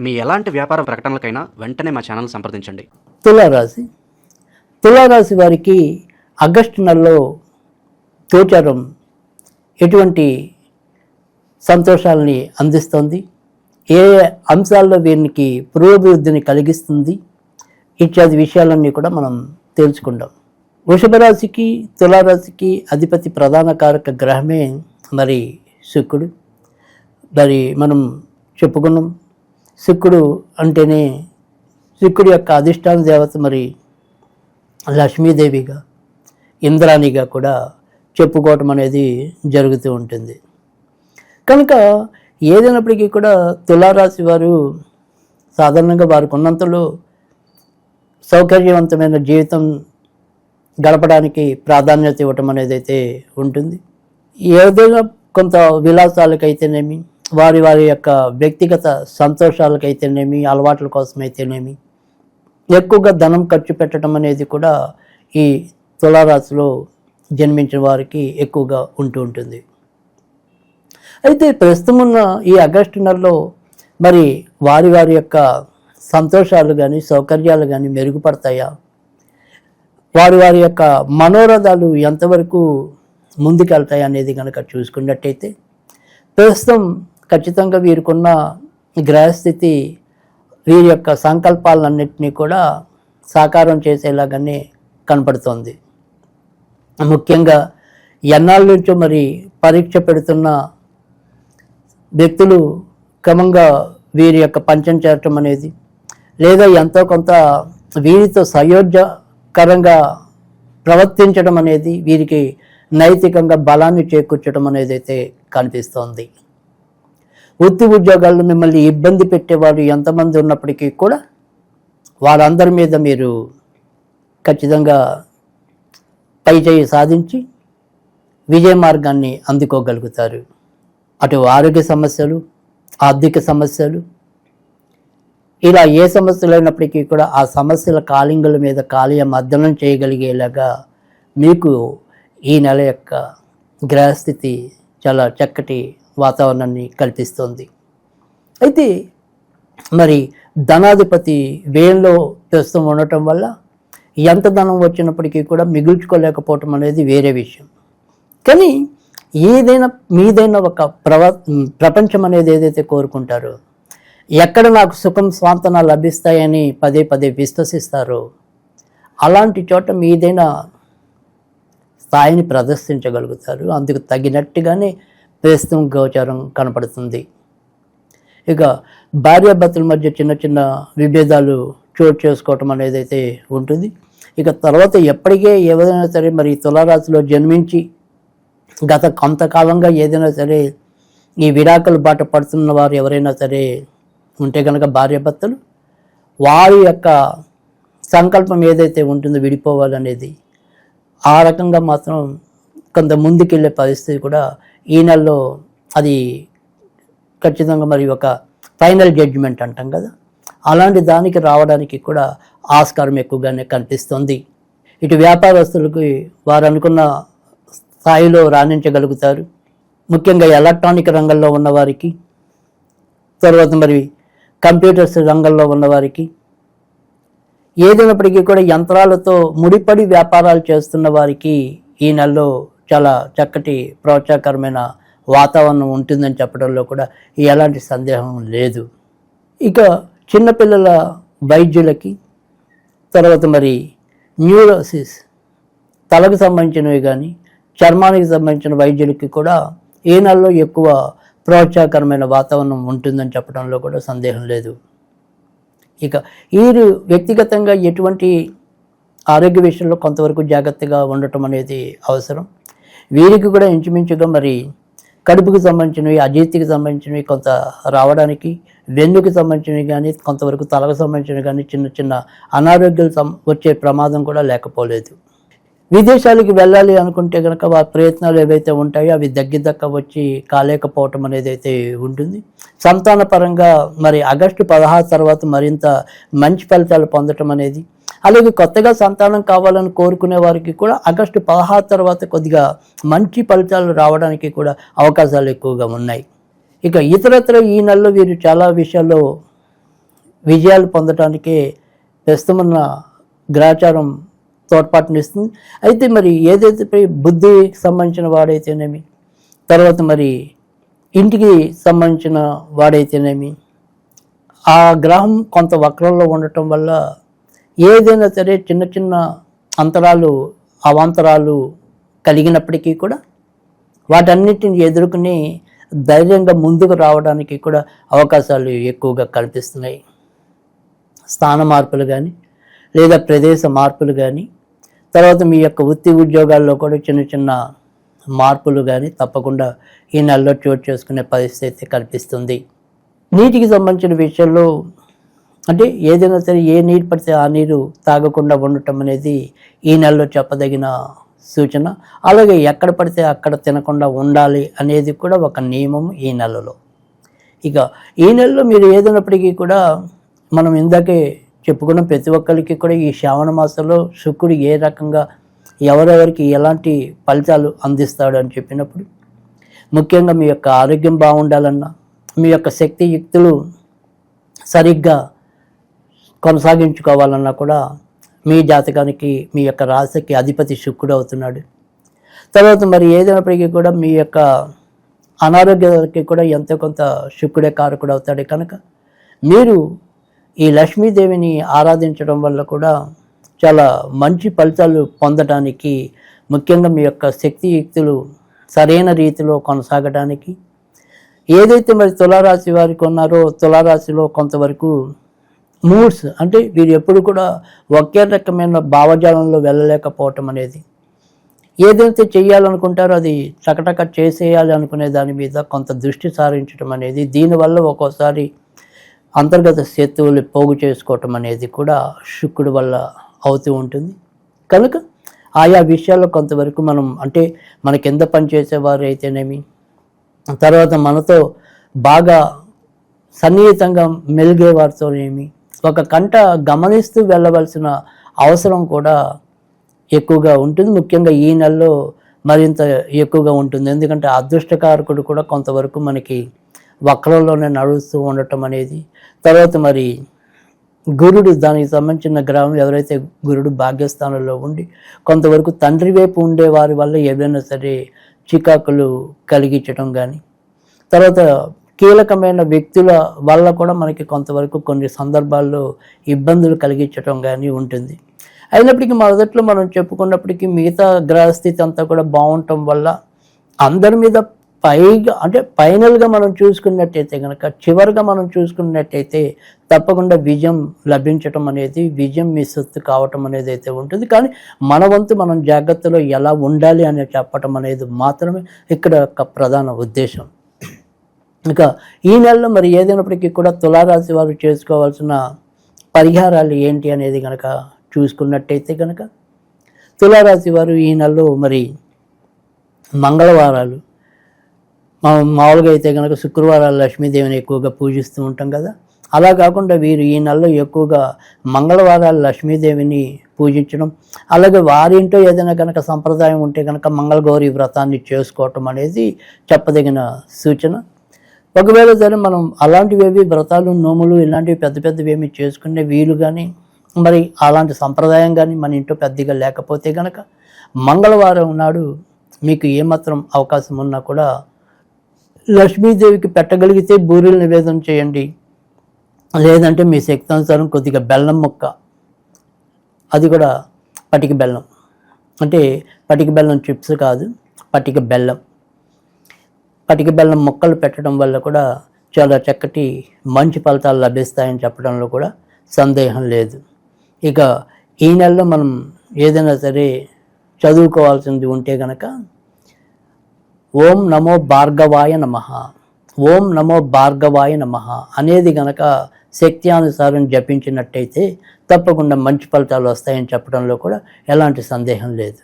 మీ ఎలాంటి వ్యాపార ప్రకటనలకైనా వెంటనే మా ఛానల్ సంప్రదించండి. తులారాశి. తులారాశి వారికి ఆగస్టు నెలలో గోచారం ఎటువంటి సంతోషాలని అందిస్తుంది? ఏ అంశాల్లో వీరికి పురోభివృద్ధిని కలిగిస్తుంది? ఇత్యాది విషయాలన్నీ కూడా మనం తెలుసుకుందాం. వృషభరాశికి తులారాశికి అధిపతి ప్రధాన కారక గ్రహమే మరి శుక్రుడు. మరి మనం చెప్పుకున్నాం శుక్రుడు అంటేనే శుక్రుడి యొక్క అధిష్టాన దేవత మరి లక్ష్మీదేవిగా ఇంద్రాణిగా కూడా చెప్పుకోవటం అనేది జరుగుతూ ఉంటుంది. కనుక ఏదైనప్పటికీ కూడా తులారాశి వారు సాధారణంగా వారికి ఉన్నంతలో సౌకర్యవంతమైన జీవితం గడపడానికి ప్రాధాన్యత ఇవ్వటం అనేది అయితే ఉంటుంది. ఏదైనా కొంత విలాసాలకైతేనేమి వారి వారి యొక్క వ్యక్తిగత సంతోషాలకైతేనేమి అలవాట్ల కోసమైతేనేమి ఎక్కువగా ధనం ఖర్చు పెట్టడం అనేది కూడా ఈ తులారాశిలో జన్మించిన వారికి ఎక్కువగా ఉంటూ ఉంటుంది. అయితే ప్రస్తుతం ఉన్న ఈ ఆగస్టు నెలలో మరి వారి వారి యొక్క సంతోషాలు కానీ సౌకర్యాలు కానీ మెరుగుపడతాయా? వారి వారి యొక్క మనోరథాలు ఎంతవరకు ముందుకెళ్తాయి అనేది కనుక చూసుకున్నట్టయితే ప్రస్తుతం ఖచ్చితంగా వీరికున్న గ్రహస్థితి వీరి యొక్క సంకల్పాలన్నింటినీ కూడా సాకారం చేసేలాగానే కనపడుతోంది. ముఖ్యంగా ఎన్నాళ్ళ నుంచో మరి పరీక్ష పెడుతున్న వ్యక్తులు క్రమంగా వీరి యొక్క పంచం చేరటం అనేది లేదా ఎంతో కొంత వీరితో సయోధ్యకరంగా ప్రవర్తించడం అనేది వీరికి నైతికంగా బలాన్ని చేకూర్చడం అనేది అయితే కనిపిస్తోంది. వృత్తి ఉద్యోగాల్లో మిమ్మల్ని ఇబ్బంది పెట్టేవారు ఎంతమంది ఉన్నప్పటికీ కూడా వారందరి మీద మీరు ఖచ్చితంగా పై చేయి సాధించి విజయ మార్గాన్ని అందుకోగలుగుతారు. అటు ఆరోగ్య సమస్యలు ఆర్థిక సమస్యలు ఇలా ఏ సమస్యలు అయినప్పటికీ కూడా ఆ సమస్యల కాలింగుల మీద కాలియ మర్దనం చేయగలిగేలాగా మీకు ఈ నెల యొక్క గ్రహస్థితి చాలా చక్కటి వాతావరణాన్ని కల్పిస్తుంది. అయితే మరి ధనాధిపతి వ్యయంలో ప్రస్తుతం ఉండటం వల్ల ఎంత ధనం వచ్చినప్పటికీ కూడా మిగుల్చుకోలేకపోవటం అనేది వేరే విషయం. కానీ ఏదైనా మీదైనా ఒక ప్రవ ప్రపంచం అనేది ఏదైతే కోరుకుంటారో ఎక్కడ నాకు సుఖం స్వాంతన లభిస్తాయని పదే పదే విశ్వసిస్తారో అలాంటి చోట మీదైనా స్థాయిని ప్రదర్శించగలుగుతారు. అందుకు తగినట్టుగానే ప్రస్తుతం గోచారం కనపడుతుంది. ఇక భార్యాభర్తల మధ్య చిన్న చిన్న విభేదాలు చోటు చేసుకోవటం అనేది అయితే ఉంటుంది. ఇక తర్వాత ఎప్పటికే ఏదైనా సరే మరి తులారాశిలో జన్మించి గత కొంతకాలంగా ఏదైనా సరే ఈ విడాకులు బాట పడుతున్న వారు ఎవరైనా సరే ఉంటే కనుక భార్యాభర్తలు వారి యొక్క సంకల్పం ఏదైతే ఉంటుందో విడిపోవాలనేది ఆ రకంగా మాత్రం కొంత ముందుకెళ్ళే పరిస్థితి కూడా ఈ నెలలో అది ఖచ్చితంగా మరి ఒక ఫైనల్ జడ్జిమెంట్ అంటాం కదా. అలాంటి దానికి రావడానికి కూడా ఆస్కారం ఎక్కువగానే కనిపిస్తుంది. ఇటు వ్యాపారస్తులకి వారు అనుకున్న స్థాయిలో రాణించగలుగుతారు. ముఖ్యంగా ఎలక్ట్రానిక్ రంగంలో ఉన్నవారికి తర్వాత మరి కంప్యూటర్స్ రంగంలో ఉన్నవారికి ఏదైనప్పటికీ కూడా యంత్రాలతో ముడిపడి వ్యాపారాలు చేస్తున్న వారికి ఈ నెలలో చాలా చక్కటి ప్రోత్సాహకరమైన వాతావరణం ఉంటుందని చెప్పడంలో కూడా ఎలాంటి సందేహం లేదు. ఇక చిన్నపిల్లల వైద్యులకి తర్వాత మరి న్యూరోసిస్ తలకు సంబంధించినవి కానీ చర్మానికి సంబంధించిన వైద్యులకి కూడా ఏ నెలలో ఎక్కువ ప్రోత్సాహకరమైన వాతావరణం ఉంటుందని చెప్పడంలో కూడా సందేహం లేదు. ఇక వీరు వ్యక్తిగతంగా ఎటువంటి ఆరోగ్య విషయంలో కొంతవరకు జాగ్రత్తగా ఉండటం అనేది అవసరం. వీరికి కూడా ఇంచుమించుగా మరి కడుపుకి సంబంధించినవి అజీర్తికి సంబంధించినవి కొంత రావడానికి వెన్నుకి సంబంధించినవి కానీ కొంతవరకు తలకు సంబంధించినవి కానీ చిన్న చిన్న అనారోగ్యాలు వచ్చే ప్రమాదం కూడా లేకపోలేదు. విదేశాలకు వెళ్ళాలి అనుకుంటే కనుక వారి ప్రయత్నాలు ఏవైతే ఉంటాయో అవి దగ్గర దక్క వచ్చి కాలేకపోవటం అనేది అయితే ఉంటుంది. సంతాన పరంగా మరి ఆగస్టు పదహారు తర్వాత మరింత మంచి ఫలితాలు పొందటం అనేది అలాగే కొత్తగా సంతానం కావాలని కోరుకునే వారికి కూడా ఆగస్టు పదహారు తర్వాత కొద్దిగా మంచి ఫలితాలు రావడానికి కూడా అవకాశాలు ఎక్కువగా ఉన్నాయి. ఇక ఇతరత్ర ఈ నెలలో వీరు చాలా విషయాల్లో విజయాలు పొందటానికే ప్రస్తుతమున్న గ్రాచారం తోడ్పాటునిస్తుంది అయితే మరి ఏదైతే బుద్ధికి సంబంధించిన వాడైతేనేమి? తర్వాత మరి ఇంటికి సంబంధించిన వాడైతేనేమి? ఆ గ్రహం కొంత వక్రంలో ఉండటం వల్ల ఏదైనా సరే చిన్న చిన్న అంతరాలు అవాంతరాలు కలిగినప్పటికీ కూడా వాటన్నిటిని ఎదుర్కొని ధైర్యంగా ముందుకు రావడానికి కూడా అవకాశాలు ఎక్కువగా కల్పిస్తున్నాయి స్థాన మార్పులు కానీ లేదా ప్రదేశ మార్పులు కానీ తర్వాత మీ యొక్క వృత్తి ఉద్యోగాల్లో కూడా చిన్న చిన్న మార్పులు కానీ తప్పకుండా ఈ నెలలో చోటు చేసుకునే పరిస్థితి కల్పిస్తుంది నీటికి సంబంధించిన విషయంలో అంటే ఏదైనా సరే ఏ నీరు పడితే ఆ నీరు తాగకుండా ఉండటం అనేది ఈ నెలలో చెప్పదగిన సూచన. అలాగే ఎక్కడ పడితే అక్కడ తినకుండా ఉండాలి అనేది కూడా ఒక నియమం ఈ నెలలో. ఇక ఈ నెలలో మీరు ఏదైనప్పటికీ కూడా మనం ఇందాకే చెప్పుకున్న ప్రతి ఒక్కరికి కూడా ఈ శ్రావణ మాసంలో శుక్రుడు ఏ రకంగా ఎవరెవరికి ఎలాంటి ఫలితాలు అందిస్తాడు అని చెప్పినప్పుడు ముఖ్యంగా మీ యొక్క ఆరోగ్యం బాగుండాలన్నా మీ యొక్క శక్తి యుక్తులు సరిగ్గా కొనసాగించుకోవాలన్నా కూడా మీ జాతకానికి మీ యొక్క రాశికి అధిపతి శుక్రుడు అవుతున్నాడు. తర్వాత మరి ఏదైనప్పటికీ కూడా మీ యొక్క అనారోగ్యానికి కూడా ఎంతో కొంత శుక్రుడే కారకుడు అవుతాడు. కనుక మీరు ఈ లక్ష్మీదేవిని ఆరాధించడం వల్ల కూడా చాలా మంచి ఫలితాలు పొందడానికి ముఖ్యంగా మీ యొక్క శక్తియుక్తులు సరైన రీతిలో కొనసాగడానికి ఏదైతే మరి తులారాశి వారికి ఉన్నారో తులారాశిలో కొంతవరకు మూడ్స్ అంటే వీరు ఎప్పుడు కూడా ఒకే రకమైన భావజాలంలో వెళ్ళలేకపోవటం అనేది. ఏదైతే చేయాలనుకుంటారో అది చకటక చేసేయాలి అనుకునే దాని మీద కొంత దృష్టి సారించడం అనేది దీనివల్ల ఒక్కోసారి అంతర్గత శత్రువులు పోగు చేసుకోవటం అనేది కూడా శుక్రుడు వల్ల అవుతూ ఉంటుంది. కనుక ఆయా విషయాల్లో కొంతవరకు మనం అంటే మన కింద పనిచేసేవారు అయితేనేమి తర్వాత మనతో బాగా సన్నిహితంగా మెలిగే వారితోనేమి ఒక కంట గమనిస్తూ వెళ్ళవలసిన అవసరం కూడా ఎక్కువగా ఉంటుంది. ముఖ్యంగా ఈ నెలలో మరింత ఎక్కువగా ఉంటుంది. ఎందుకంటే అదృష్టకారకుడు కూడా కొంతవరకు మనకి వక్రంలోనే నడుస్తూ ఉండటం అనేది. తర్వాత మరి గురుడు దానికి సంబంధించిన గ్రహం ఎవరైతే గురుడు భాగ్యస్థానంలో ఉండి కొంతవరకు తండ్రి వైపు ఉండే వారి వల్ల ఏదైనా సరే చికాకులు కలిగించడం కానీ తర్వాత కీలకమైన వ్యక్తుల వల్ల కూడా మనకి కొంతవరకు కొన్ని సందర్భాల్లో ఇబ్బందులు కలిగించడం కానీ ఉంటుంది. అయినప్పటికీ మొదట్లో మనం చెప్పుకున్నప్పటికీ మిగతా గ్రహస్థితి అంతా కూడా బాగుండటం వల్ల అందరి మీద పైగా అంటే ఫైనల్గా మనం చూసుకున్నట్టయితే కనుక చివరిగా మనం చూసుకున్నట్టయితే తప్పకుండా విజయం లభించటం అనేది విజయం మీ సొత్తు కావటం అనేది అయితే ఉంటుంది. కానీ మన వంతు మనం జాగ్రత్తలో ఎలా ఉండాలి అని చెప్పటం అనేది మాత్రమే ఇక్కడ యొక్క ప్రధాన ఉద్దేశం. ఇక ఈ నెలలో మరి ఏదైనప్పటికీ కూడా తులారాశి వారు చేసుకోవాల్సిన పరిహారాలు ఏంటి అనేది కనుక చూసుకున్నట్టయితే కనుక తులారాశి వారు ఈ నెలలో మరి మంగళవారాలు. మామూలుగా అయితే కనుక శుక్రవారాలు లక్ష్మీదేవిని ఎక్కువగా పూజిస్తూ ఉంటాం కదా. అలా కాకుండా వీరు ఈ నెలలో ఎక్కువగా మంగళవారాలు లక్ష్మీదేవిని పూజించడం అలాగే వారింటో ఏదైనా కనుక సంప్రదాయం ఉంటే కనుక మంగళగౌరి వ్రతాన్ని చేసుకోవటం అనేది చెప్పదగిన సూచన. ఒకవేళ సరే మనం అలాంటివేవి వ్రతాలు నోములు ఇలాంటివి పెద్ద పెద్దవి ఏమి చేసుకునే వీలు కానీ మరి అలాంటి సంప్రదాయం కానీ మన ఇంట్లో పెద్దగా లేకపోతే కనుక మంగళవారం నాడు మీకు ఏమాత్రం అవకాశం ఉన్నా కూడా లక్ష్మీదేవికి పెట్టగలిగితే బూరెలు నివేదన చేయండి. లేదంటే మీ శక్తి అనుసారం కొద్దిగా బెల్లం ముక్క. అది కూడా పటిక బెల్లం. అంటే పటిక బెల్లం చిప్స్ కాదు పటిక బెల్లం. పటిక బెల్లం మొక్కలు పెట్టడం వల్ల కూడా చాలా చక్కటి మంచి ఫలితాలు లభిస్తాయని చెప్పడంలో కూడా సందేహం లేదు. ఇక ఈ నెలలో మనం ఏదైనా సరే చదువుకోవాల్సింది ఉంటే గనక ఓం నమో భార్గవాయ నమ ఓం నమో భార్గవాయ నమ అనేది గనక శక్త్యానుసారం జపించినట్టయితే తప్పకుండా మంచి ఫలితాలు వస్తాయని చెప్పడంలో కూడా ఎలాంటి సందేహం లేదు.